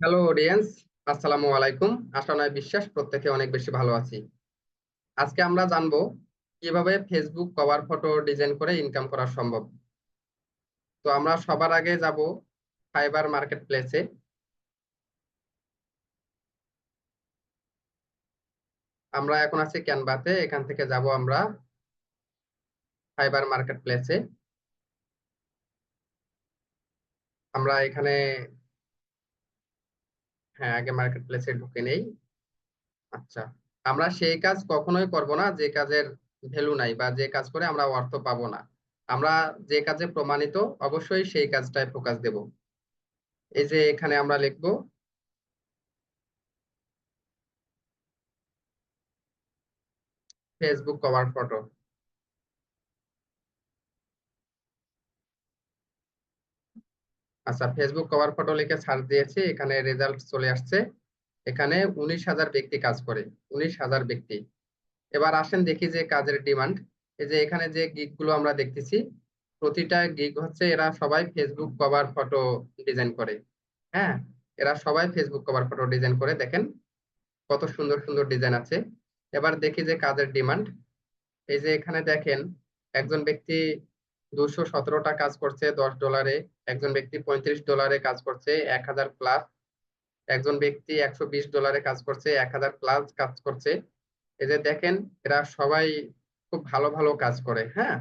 Hello audience আসসালামু আলাইকুম। আশা নয় বিশ্বাস, প্রত্যেকে অনেক বেশি ভালো আছি। আজকে আমরা জানব কীভাবে ফেসবুক কভার ফটো ডিজাইন করে ইনকাম করা সম্ভব। তো আমরা সবার আগে যাব ফাইবার মার্কেট প্লেসে আমরা এখন আছি ক্যানভাতে এখান থেকে যাব আমরা ফাইবার মার্কেট প্লেসে আমরা এখানে হ্যাঁ আগে মার্কেট প্লেসে ঢুকে নেই। আচ্ছা আমরা সেই কাজ কখনোই করব না, যে কাজের ভ্যালু নাই বা যে কাজ করে আমরা অর্থ পাবো না। আমরা যে কাজে প্রমাণিত, অবশ্যই সেই কাজটায় ফোকাস দেব। এই যে এখানে আমরা লিখব ফেসবুক কভার ফটো আচ্ছা ফেসবুক কভার ফটো লিখে সার্চ দিয়েছি, এখানে রেজাল্ট চলে আসছে। এখানে উনিশ হাজার ব্যক্তি কাজ করে, উনিশ হাজার ব্যক্তি। এবার আসেন দেখি যে কাজের ডিমান্ড এই যে এখানে যে গিগগুলো আমরা দেখতেছি, প্রতিটা গিগ হচ্ছে এরা সবাই ফেসবুক কভার ফটো ডিজাইন করে। হ্যাঁ এরা সবাই ফেসবুক কভার ফটো ডিজাইন করে, দেখেন কত সুন্দর সুন্দর ডিজাইন আছে। এবার দেখি যে কাজের ডিমান্ড এই যে এখানে দেখেন, একজন ব্যক্তি দুশো সতেরোটা কাজ করছে, দশ ডলারে একজন ব্যক্তি পঁয়ত্রিশ ডলারে কাজ করছে, এক হাজার প্লাস একজন ব্যক্তি একশো বিশ ডলারে কাজ করছে, এক হাজার প্লাস কাজ করছে। এই যে দেখেন, এরা সবাই খুব ভালো ভালো কাজ করে হ্যাঁ?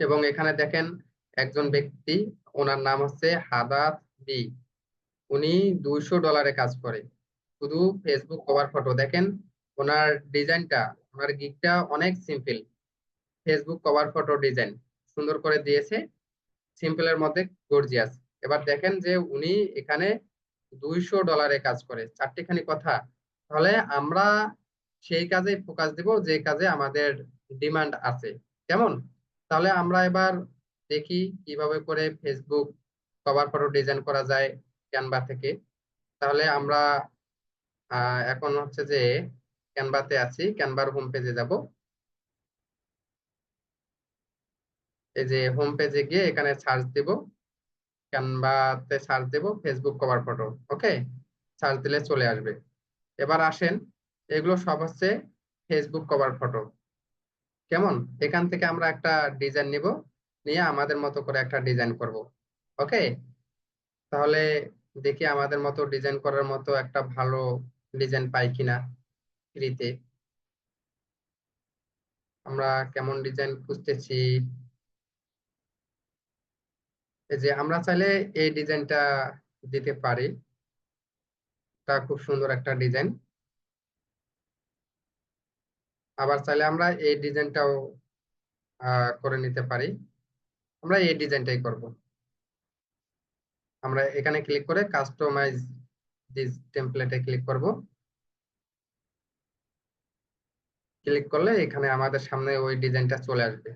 এবং এখানে দেখেন, একজন ব্যক্তি, ওনার নাম হচ্ছে হাদাত বি। উনি দুইশো ডলারে কাজ করে। শুধু ফেসবুক কভার ফটো দেখেন, ওনার ডিজাইনটা ওনার গিকটা অনেক simple Facebook cover photo design সুন্দর করে দিয়েছে। সিম্পলের মধ্যে গর্জিয়াস এবার দেখেন যে উনি এখানে দুইশো ডলারে কাজ করে। চারটিখানি কথা। তাহলে আমরা সেই কাজে ফোকাস দিব যে কাজে আমাদের ডিমান্ড আছে। কেমন? তাহলে আমরা এবার দেখি কীভাবে করে ফেসবুক কভার ফটো ডিজাইন করা যায় ক্যানভা থেকে। তাহলে আমরা এখন হচ্ছে যে ক্যানভাতে আছি। ক্যানভার হোম পেজে যাব। এই যে হোম পেজে গিয়ে এখানে সার্চ দিব ক্যানভাতে সার্চ দেব Facebook cover photo okay search দিলে চলে আসবে। এবার আসেন, এগুলো সব হচ্ছে ফেসবুক কভার ফটো কেমন? এখান থেকে আমরা একটা ডিজাইন নিব, নিয়ে আমাদের মতো করে একটা ডিজাইন করব ওকে তাহলে দেখি আমাদের মতো ডিজাইন করার মতো একটা ভালো ডিজাইন পাই কিনা ফ্রিতে। আমরা কেমন ডিজাইন খুঁজতেছি? যে আমরা চাইলে এই ডিজাইনটা দিতে পারি। তা খুব সুন্দর একটা ডিজাইন। আবার চাইলে আমরা এই ডিজাইনটাও করে নিতে পারি। আমরা এই ডিজাইনটাই করব। আমরা এখানে ক্লিক করে কাস্টমাইজ দিস টেমপ্লেটে ক্লিক করব। ক্লিক করলে এখানে আমাদের সামনে ওই ডিজাইনটা চলে আসবে।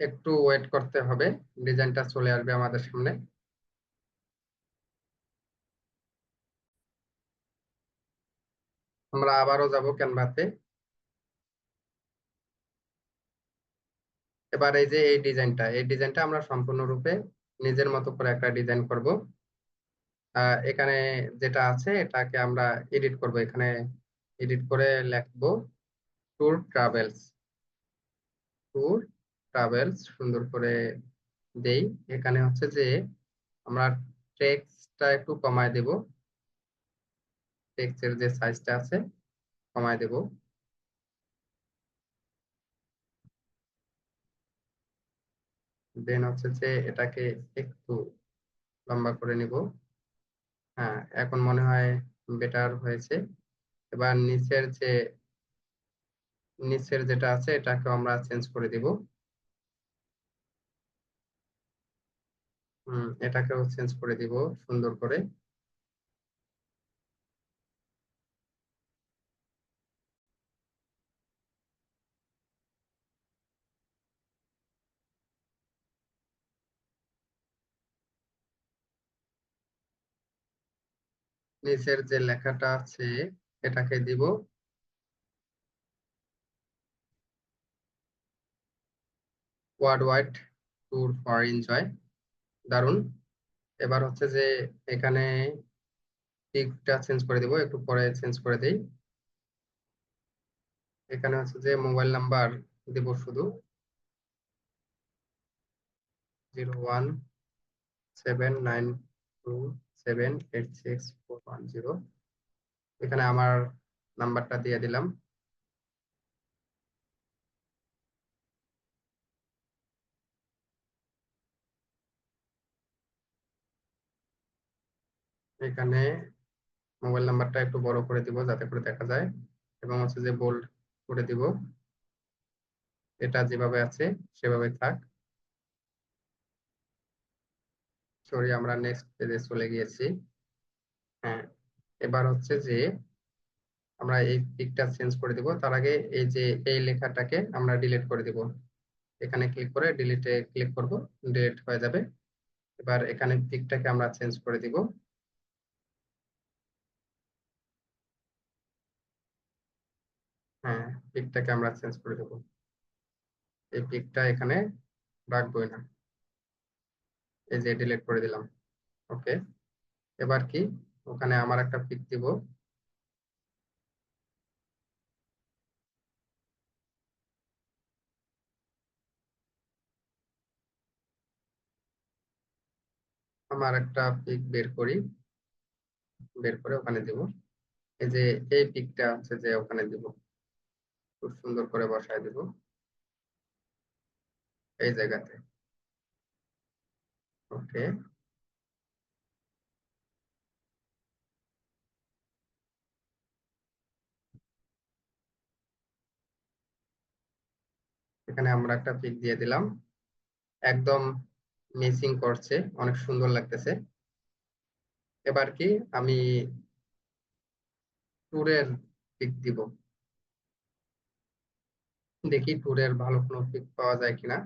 একটু ওয়েট করতে হবে। ডিজাইনটা চলে আসবে আমাদের সামনে। আমরা আবারও যাব ক্যানভাতে এবার এই যে এই ডিজাইনটা এই ডিজাইনটা আমরা সম্পূর্ণরূপে নিজের মতো করে একটা ডিজাইন করব। এখানে যেটা আছে, এটাকে আমরা এডিট করব। এখানে এডিট করে লিখব ট্যুর ট্রাভেলস ট্যুর ট্রাভেলস সুন্দর করে দেই। এখানে হচ্ছে যে, আমরা টেক্সটটা একটু কমায় দেব। টেক্সটের যে সাইজটা আছে, কমায় দেব। দেন হচ্ছে যে, এটাকে একটু লম্বা করে নিব। হ্যাঁ এখন মনে হয় বেটার হয়েছে। এবার নিচের যে, নিচের যেটা আছে এটাকে আমরা চেঞ্জ করে দিব। এটাকেও চেঞ্জ করে দিব, সুন্দর করে। নিচের যে লেখাটা আছে, এটাকে দিব। World wide tour for enjoy দারুণ এবার হচ্ছে যে এখানে পিকটা চেঞ্জ করে দিব, একটু পরে চেঞ্জ করে দেই। এখানে হচ্ছে যে মোবাইল নাম্বার দিব শুধু। Zero one seven nine two seven eight six four one zero এখানে আমার নাম্বারটা দিয়ে দিলাম। এখানে মোবাইল নাম্বারটা একটু বড় করে দিব যাতে করে দেখা যায়। এবং হচ্ছে যে বোল্ড করে দিব। এটা যেভাবে আছে, সেভাবে থাক। সরি আমরা নেক্সট পেজে চলে গিয়েছি। হ্যাঁ এবার হচ্ছে যে আমরা এই পিকটা চেঞ্জ করে দিব। তার আগে এই যে এই লেখাটাকে আমরা ডিলিট করে দিব। এখানে ক্লিক করে ডিলিটে ক্লিক করব ডিলিট হয়ে যাবে। এবার এখানে পিকটাকে আমরা চেঞ্জ করে দিব হ্যাঁ পিকটাকে আমরা চেঞ্জ করে দেব। এই পিকটা এখানে রাখবোই না। এই যে ডিলিট করে দিলাম। ওকে এবার কি? ওখানে আমার একটা পিক দিব। আমার একটা পিক বের করি। বের করে ওখানে দিব। এই যে, এই পিকটা আছে যে ওখানে দিব। খুব সুন্দর করে বসায় দিব। এই জায়গাতে। ওকে। এখানে আমরা একটা পিক দিয়ে দিলাম। একদম মিসিং করছে, অনেক সুন্দর লাগতেছে। এবার কি আমি ট্যুরের পিক দিব। দেখি ট্যুরের ভালো কোনো পিক পাওয়া যায় কিনা।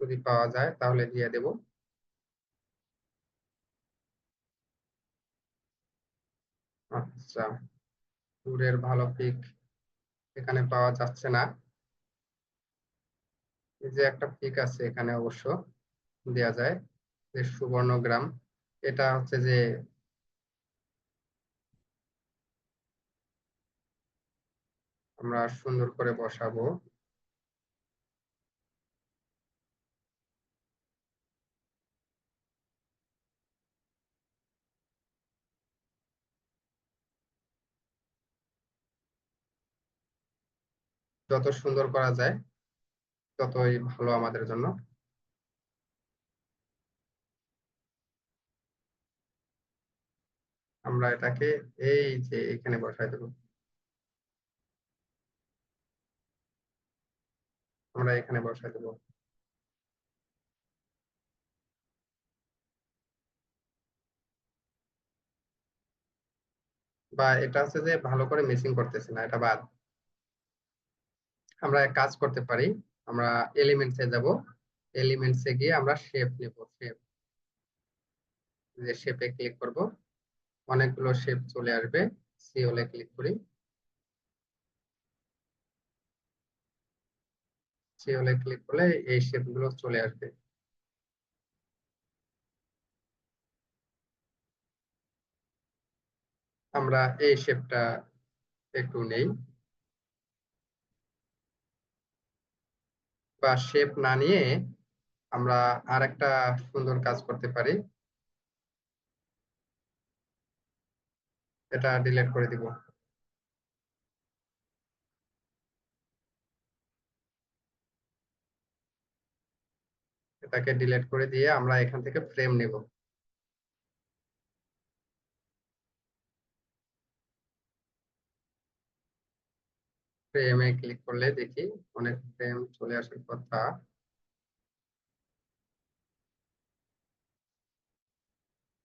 যদি পাওয়া যায় তাহলে দিয়ে দেব। আচ্ছা ট্যুরের ভালো পিক এখানে পাওয়া যাচ্ছে না। এই যে একটা পিক আছে এখানে অবশ্য দেয়া যায়, যে সুবর্ণগ্রাম। এটা হচ্ছে যে আমরা সুন্দর করে বসাবো। যত সুন্দর করা যায়, ততই ভালো আমাদের জন্য। আমরা এটাকে এই যে এখানে বসাই দেব। আমরা এখানে বসাই দেব। বা এটা হচ্ছে যে ভালো করে মিসিং করতেছে না, এটা বাদ। আমরা কাজ করতে পারি, আমরা এলিমেন্টসে যাব। এলিমেন্টসে গিয়ে আমরা শেপ নেব শেপ যে শেপে ক্লিক করব, অনেকগুলো শেপ চলে আসবে সিওলে ক্লিক করি। সিওলে ক্লিক করলে এই শেপগুলো চলে আসবে। আমরা এই শেপটা একটু নেই। বা শেপ না নিয়ে আমরা আর একটা সুন্দর কাজ করতে পারি। এটা ডিলিট করে দিব। এটাকে ডিলিট করে দিয়ে আমরা এখান থেকে ফ্রেম নেব। ফ্রেমে ক্লিক করলে দেখি অনেক ফ্রেম চলে আসার কথা।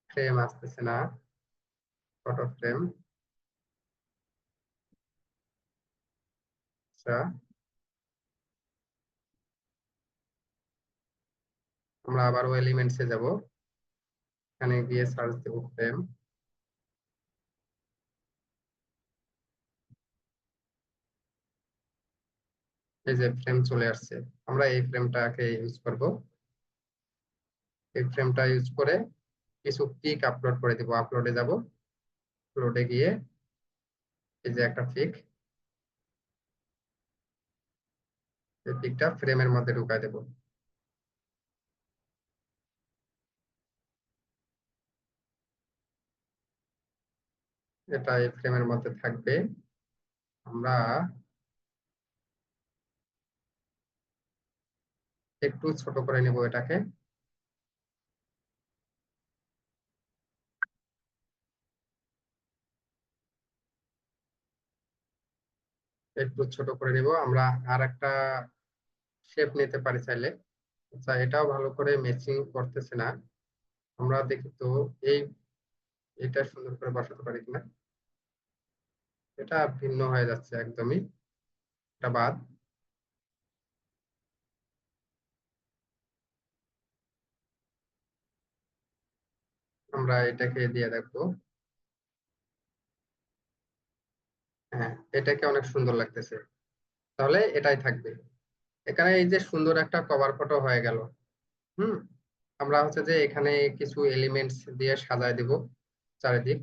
ফ্রেম আসতেছে না ফটো ফ্রেম আচ্ছা। আমরা আবারও এলিমেন্টসে যাব। এখানে গিয়ে সার্চ দেব ফ্রেম এই যে ফ্রেম চলে আসছে। আমরা এই ফ্রেমটাকে ইউজ করব। এই ফ্রেমটা ইউজ করে কিছু পিক আপলোড করে দেব। আপলোডে যাব। আপলোডে গিয়ে এই যে একটা পিক এই পিকটা ফ্রেমের মধ্যে ঢুকায় দেবো। এটা এই ফ্রেমের মধ্যে থাকবে। আমরা একটু ছোট করে নিব এটাকে। একটু ছোট করে নিব। আমরা আর একটা শেপ নিতে পারি চাইলে। আচ্ছা এটাও ভালো করে ম্যাচিং করতেছে না। আমরা দেখি তো এই, এটা সুন্দর করে বসাতে পারি কিনা। এটা ভিন্ন হয়ে যাচ্ছে একদমই। এটা বাদ। আমরা এটাকে দিয়ে দেখব। হ্যাঁ এটাকে অনেক সুন্দর লাগতেছে। তাহলে এটাই থাকবে। এখানে এই যে সুন্দর একটা কভার ফটো হয়ে গেল। হুম? আমরা হচ্ছে যে এখানে কিছু এলিমেন্টস দিয়ে সাজায় দিব চারিদিক।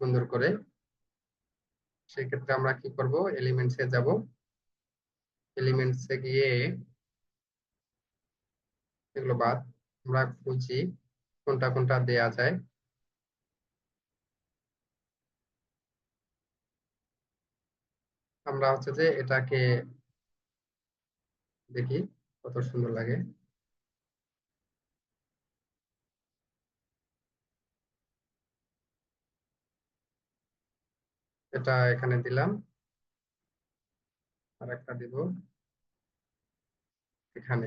সুন্দর করে। সেক্ষেত্রে আমরা কি করব? এলিমেন্টসে যাব। এলিমেন্টসে গিয়ে এগুলো বাদ আমরা খুঁজি কোনটা কোনটা দেয়া যায়। আমরা হচ্ছে যে এটাকে দেখি কত সুন্দর লাগে। এটা এখানে দিলাম। আর একটা দিব। এখানে।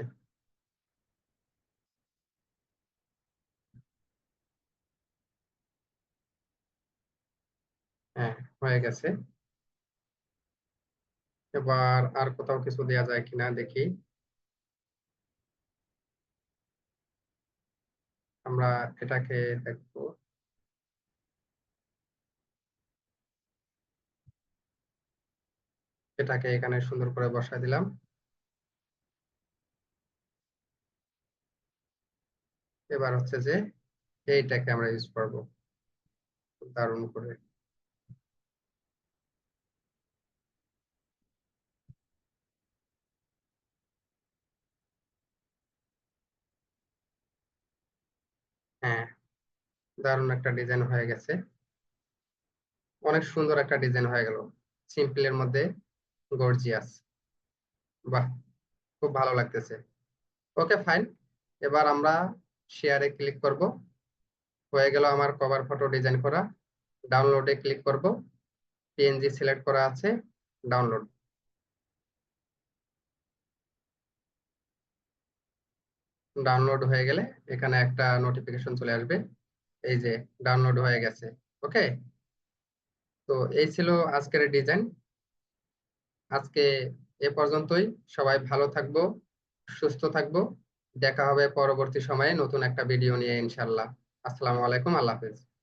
হ্যাঁ হয়ে গেছে। এবার আর কোথাও কিছু দেওয়া যায় কিনা দেখি। আমরা এটাকে দেখব। এটাকে এখানে সুন্দর করে বসায় দিলাম। এবার হচ্ছে যে এইটাকে আমরা ইউজ করব। দারুণ করে। হ্যাঁ দারুণ একটা ডিজাইন হয়ে গেছে। অনেক সুন্দর একটা ডিজাইন হয়ে গেল। সিম্পলের মধ্যে গর্জিয়াস বাহ, খুব ভালো লাগতেছে। ওকে ফাইন এবার আমরা শেয়ারে ক্লিক করব। হয়ে গেল আমার কভার ফটো ডিজাইন করা। ডাউনলোডে ক্লিক করব। পিএনজি সিলেক্ট করা আছে ডাউনলোড ডাউনলোড হয়ে গেলে এখানে একটা নোটিফিকেশন চলে আসবে। এই যে ডাউনলোড হয়ে গেছে। ওকে তো এই ছিল আজকের ডিজাইন আজকে এ পর্যন্তই। সবাই ভালো থাকব, সুস্থ থাকব। দেখা হবে পরবর্তী সময়ে নতুন একটা ভিডিও নিয়ে ইনশাল্লাহ আসসালামু আলাইকুম, আল্লাহ হাফেজ।